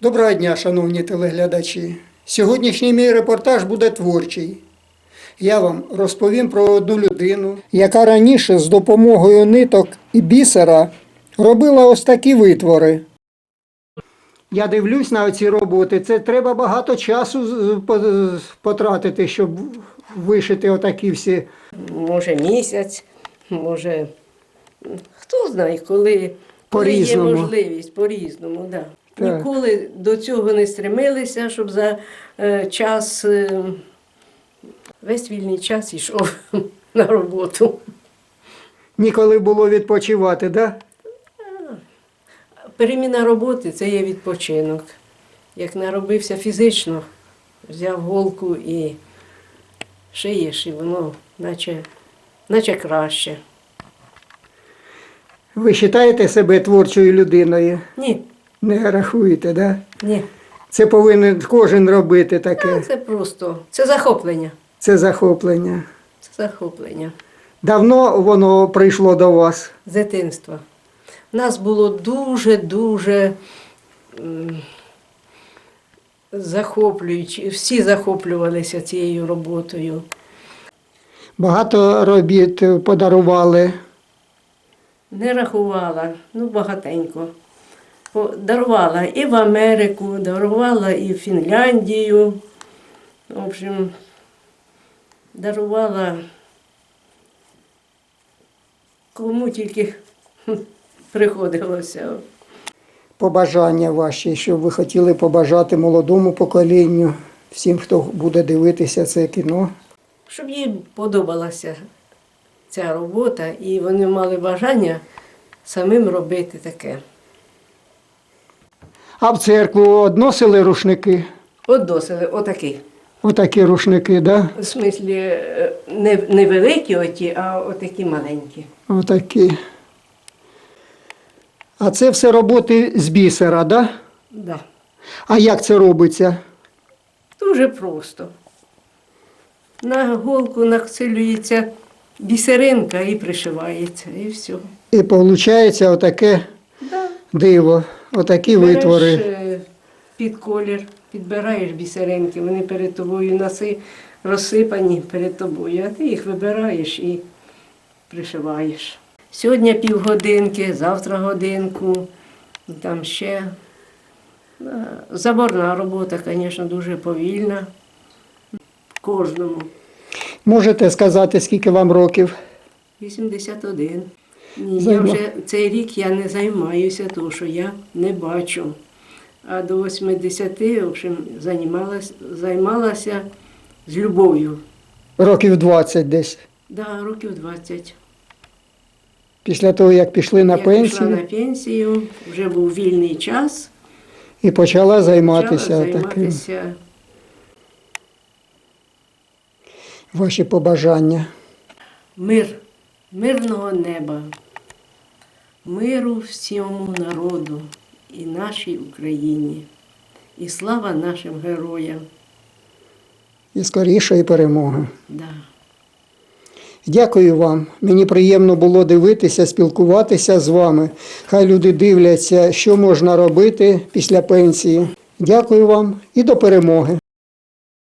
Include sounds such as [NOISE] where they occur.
Доброго дня, шановні телеглядачі. Сьогоднішній мій репортаж буде творчий. Я вам розповім про одну людину, яка раніше з допомогою ниток і бісера робила ось такі витвори. Я дивлюсь на ці роботи. Це треба багато часу потратити, щоб вишити отакі всі. може місяць, може хто знає, коли, коли є можливість, по-різному. Да. Так. Ніколи до цього не стремилися, щоб за е, час, е, весь вільний час йшов [LAUGHS] на роботу. Ніколи було відпочивати, да? Переміна роботи це є відпочинок. Як наробився фізично, взяв голку і шиєш, і воно наче, наче краще. Ви вважаєте себе творчою людиною? Ні, Не рахуєте, да? ні. Це повинен кожен робити таке. Це просто це захоплення. Це захоплення. Це захоплення Давно воно прийшло до вас. з дитинства. У Нас було дуже-дуже захоплюючи. Всі захоплювалися цією роботою. Багато робіт подарували. Не рахувала, ну багатенько. Дарувала і в Америку, дарувала і в Фінляндію. В общем, дарувала кому тільки [LAUGHS] приходилося. Побажання ваші, що ви хотіли побажати молодому поколінню, всім, хто буде дивитися це кіно. Щоб їм подобалася ця робота, і вони мали бажання самим робити таке. А в церкву односили рушники. От досили, отакий. Отакі рушники, да? В смислі, е, не, не великі оті, а отакі маленькі. Отакі. А це все роботи з бісера, да? Да. А як це робиться? Дуже просто. На голку наксилюється бісеринка і пришивається, і все. І виходить отаке Да. диво, отакі Береш, витвори. е, під колір, підбираєш бісеринки, вони перед тобою наси, розсипані перед тобою, а ти їх вибираєш і пришиваєш. Сьогодні півгодинки, завтра годинку, там ще. Заборна робота, звісно, дуже повільна. Кожному. Можете сказати, скільки вам років? 81. Ні, я вже цей рік я не займаюся, тому що я не бачу. А до 80, в общем, займалася, займалася з любов'ю. Років 20 десь. Да, років 20. Після того, як пішли на я пішла на пенсію, вже був вільний час. і почала займатися почала таким. займатися Ваші побажання. мир, мирного неба, миру всьому народу і нашій Україні. І слава нашим героям. І скорішої перемоги. Да. Дякую вам. Мені приємно було дивитися, спілкуватися з вами. Хай люди дивляться, що можна робити після пенсії. Дякую вам і до перемоги.